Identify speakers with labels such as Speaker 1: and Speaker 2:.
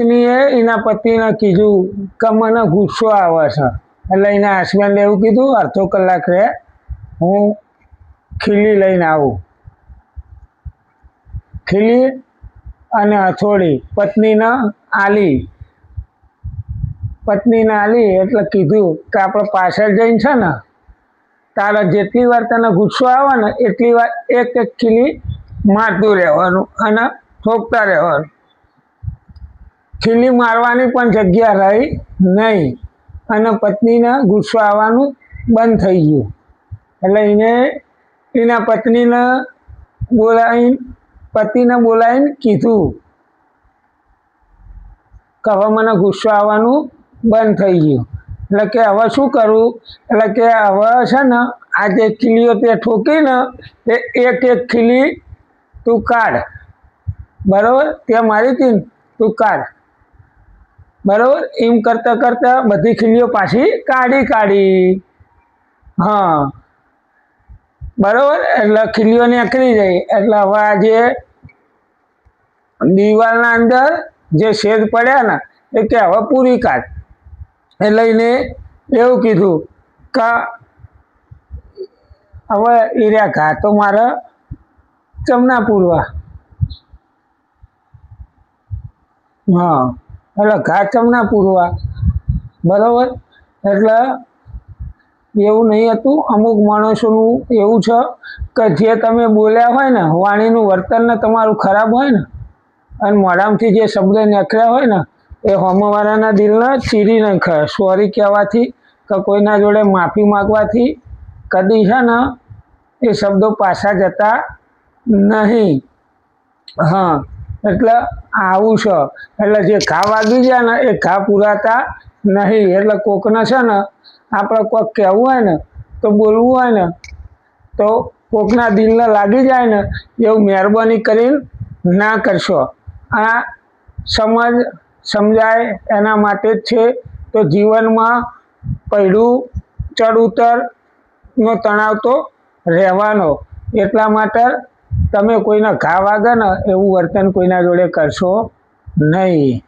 Speaker 1: પત્નીએ એના પતિને કીધું કે મને ગુસ્સો આવે છે. એટલે એના હસબન્ડે એવું કીધું, અડધો કલાક રે હું ખીલી લઈને આવું. ખીલી અને હથોડી, પત્નીને આલી. પત્નીને આલી એટલે કીધું કે આપણે પાછળ જઈને છે ને, તારે જેટલી વાર તને ગુસ્સો આવે ને, એટલી વાર એક એક ખીલી મારતું રહેવાનું અને ઠોકતા રહેવાનું. ખીલી મારવાની પણ જગ્યા રહી નહીં. અને પત્નીને ગુસ્સો આવવાનું બંધ થઈ ગયું. એટલે એને એના પત્નીને બોલાવી પતિને બોલાવીને કીધું કે હવે મને ગુસ્સો આવવાનું બંધ થઈ ગયું. એટલે કે, હવે શું કરું? એટલે કે, હવે છે ને, આ જે ખીલીઓ તે ઠોકીને એ એક એક ખીલી તું કાઢ. બરાબર? તે મારી હતી તું કાઢ. બરાબર? એમ કરતાં કરતાં બધી ખીલીઓ પાછી કાઢી કાઢી. હા. બરાબર? એટલે ખીલીઓ નીકળી જાય. એટલે હવે આ જે દિવાલના અંદર જે શેદ પડ્યા ને, એ કે હવે પૂરી કાઢ. એટલે એને એવું કીધું કે હવે એ રહ્યા ઘા તો મારે ચમના પૂરવા. હા. એટલે ઘાટમ ના પૂરવા? બરાબર? એટલે એવું નહીં હતું. અમુક માણસોનું એવું છે કે જે તમે બોલ્યા હોય ને, વાણીનું વર્તન ને તમારું ખરાબ હોય ને, અને મોઢામાંથી જે શબ્દ નીકળ્યા હોય ને, એ હોમવાળાના દિલને ચીરી નાખે સોરી કહેવાથી કે કોઈના જોડે માફી માગવાથી કદી છે ને એ શબ્દો પાછા જતા નહીં. હા. એટલે આવું છે. એટલે જે ઘા વાગી જાય ને એ ઘા પુરાતા નહીં. એટલે કોકને છે ને, આપણે કોઈક કહેવું હોય ને, તો બોલવું હોય ને, તો કોકના દિલને લાગી જાય ને, એવું મહેરબાની કરીને ના કરશો. આ સમજ સમજાય એના માટે જ છે. તો જીવનમાં પૈડું ચડ ઉતરનો તણાવ તો રહેવાનો. એટલા માટે તમે કોઈના ઘા વાગે ને એવું વર્તન કોઈના જોડે કરશો નહીં.